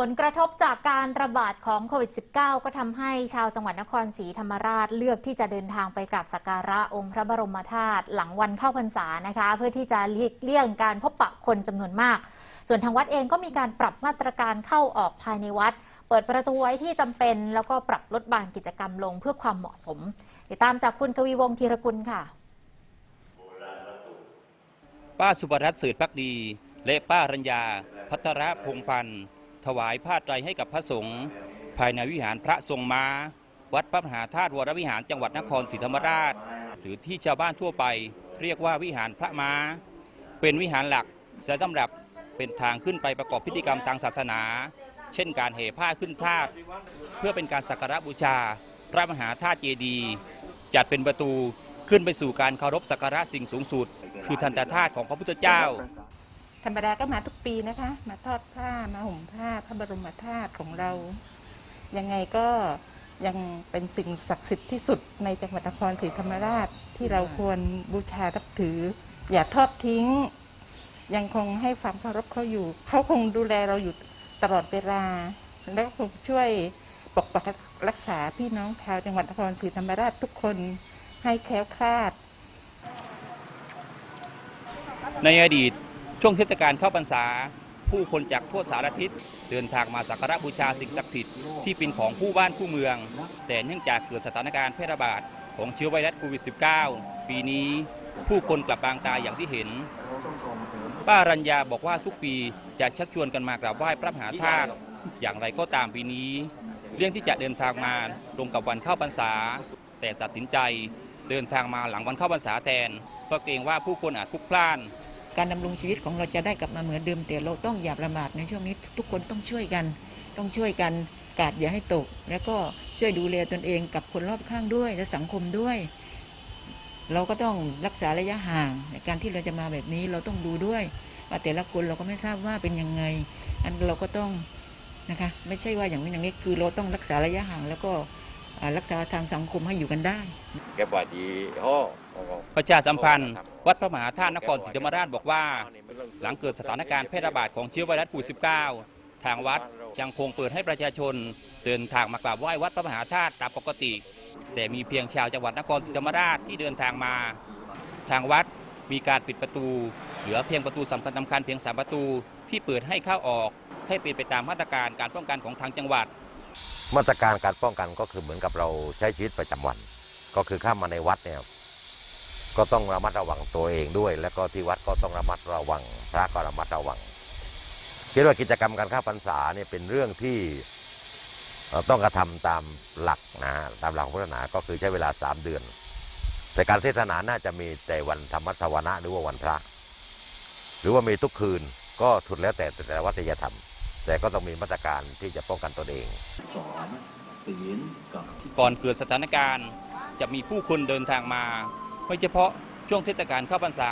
ผลกระทบจากการระบาดของโควิด -19 ก็ทำให้ชาวจังหวัดนครศรีธรรมราชเลือกที่จะเดินทางไปกราบสักการะองค์พระบรมธาตุหลังวันเข้าพรรษานะคะ เพื่อที่จะเลี่ยงการพบปะคนจำนวนมาก ส่วนทางวัดเองก็มีการปรับมาตรการเข้าออกภายในวัด เปิดประตูไว้ที่จำเป็น แล้วก็ปรับลดบานกิจกรรมลงเพื่อความเหมาะสมติดตามจากคุณกวีวงศ์ธีรกุลค่ะ ป้าสุภรัตน์สืบพักดี และป้ารัญญา พัทระพงพันธ์ ถวายผ้าไตรให้กับพระสงฆ์ภายในวิหารพระทรงม้า วัดพระมหาธาตุวรวิหารจังหวัดนครศรีธรรมราช หรือที่ชาวบ้านทั่วไป เรียกว่าวิหารพระม้า เป็นวิหารหลักสำหรับเป็นทางขึ้นไปประกอบพิธีกรรมทางศาสนา เช่นการเหผ้าขึ้นธาตุเพื่อเป็นการสักการะบูชา พระมหาธาตุเจดีย์จัดเป็นประตูขึ้นไปสู่การเคารพสักการะสิ่งสูงสุด คือทันตธาตุของพระพุทธเจ้า ธรรมดาก็มาทุกปีนะคะ มาทอดผ้ามาห่มผ้าพระบรมธาตุของเรา ยังไงก็ยังเป็นสิ่งศักดิ์สิทธิ์ที่สุดในจังหวัดนครศรีธรรมราชที่เราควรบูชานับถือ อย่าทอดทิ้ง ยังคงให้ความเคารพเขาอยู่ เขาคงดูแลเราอยู่ตลอดเวลา และคงช่วยปกปักรักษาพี่น้องชาวจังหวัดนครศรีธรรมราชทุกคนให้แคล้วคลาด ในอดีต ช่วงเทศกาลเข้าพรรษา ผู้คนจากทั่วสารทิศเดินทางมาสักการะบูชาสิ่งศักดิ์สิทธิ์ที่เป็นของผู้บ้านผู้เมือง แต่เนื่องจากเกิดสถานการณ์แพร่ระบาดของเชื้อไวรัสโควิด -19 ปีนี้ผู้คนกลับบางตาอย่างที่เห็น ป้ารัญญาบอกว่าทุกปีจะชักชวนกันมากราบไหว้พระมหาธาตุอย่างไรก็ตามปีนี้ เรื่องที่จะเดินทางมาตรงกับวันเข้าพรรษา แต่ตัดสินใจเดินทางมาหลังวันเข้าพรรษาแทนเพราะเกรงว่าผู้คนอาจพลุกพล่าน การดำรงชีวิตของเราจะได้กลับมาเหมือนเดิมแต่เราต้องอย่าประมาทในช่วงนี้ทุกคนต้องช่วยกัน ต้องช่วยกันกาดอย่าให้ตก แล้วก็ช่วยดูแลตนเองกับคนรอบข้างด้วยและสังคมด้วย เราก็ต้องรักษาระยะห่างในการที่เราจะมาแบบนี้เราต้องดูด้วยว่าแต่ละคนเราก็ไม่ทราบว่าเป็นยังไง อันเราก็ต้องนะคะไม่ใช่ว่าอย่างนี้อย่างนี้คือเราต้องรักษาระยะห่างแล้วก็ รักษาทางสังคมให้อยู่กันได้ แกบ่อยดีโอ้ประชาสัมพันธ์ วัดพระมหาธาตุนครศรีธรรมราชบอกว่า หลังเกิดสถานการณ์แพร่ระบาดของเชื้อไวรัสโควิด -19 ทางวัดยังคงเปิดให้ประชาชน เดินทางมากราบไหว้วัดพระมหาธาตุตามปกติ แต่มีเพียงชาวจังหวัดนครศรีธรรมราชที่เดินทางมา ทางวัดมีการปิดประตู เหลือเพียงประตูสำคัญสำคัญเพียงสามประตูที่เปิดให้เข้าออกให้เป็นไปตามมาตรการการป้องกันของทางจังหวัด มาตรการการป้องกันก็คือเหมือนกับเราใช้ชีวิตประจำวัน ก็คือเข้ามาในวัดเนี่ยก็ต้องระมัดระวังตัวเองด้วย แล้วก็ที่วัดก็ต้องระมัดระวังพระก็ระมัดระวังคิดว่ากิจกรรมการข้าพรรษาเนี่ยเป็นเรื่องที่ต้องกระทำตามหลักนะฮะตามหลักพุทธศาสนาก็คือใช้เวลาสามเดือน แต่การเทศนาน่าจะมีแต่วันธรรมสวนะหรือว่าวันพระ หรือว่ามีทุกคืนก็สุดแล้วแต่แต่วัดจะทำ แต่ก็ต้องมีมาตรการที่จะป้องกันตนเองสอนศีลกับที่ก่อนเกิดสถานการณ์จะมีผู้คนเดินทางมา ไม่เฉพาะช่วงเทศกาลเข้าพรรษา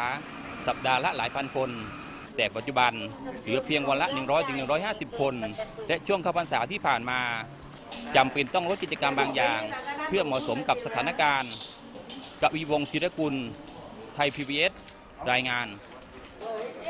สัปดาห์ละหลายพันคน แต่ปัจจุบันเหลือเพียงวันละ 100ถึง150 คน และช่วงเข้าพรรษาที่ผ่านมาจำเป็นต้องลดกิจกรรมบางอย่าง เพื่อเหมาะสมกับสถานการณ์กวีวงศ์ธีรกุล ไทย PBS รายงาน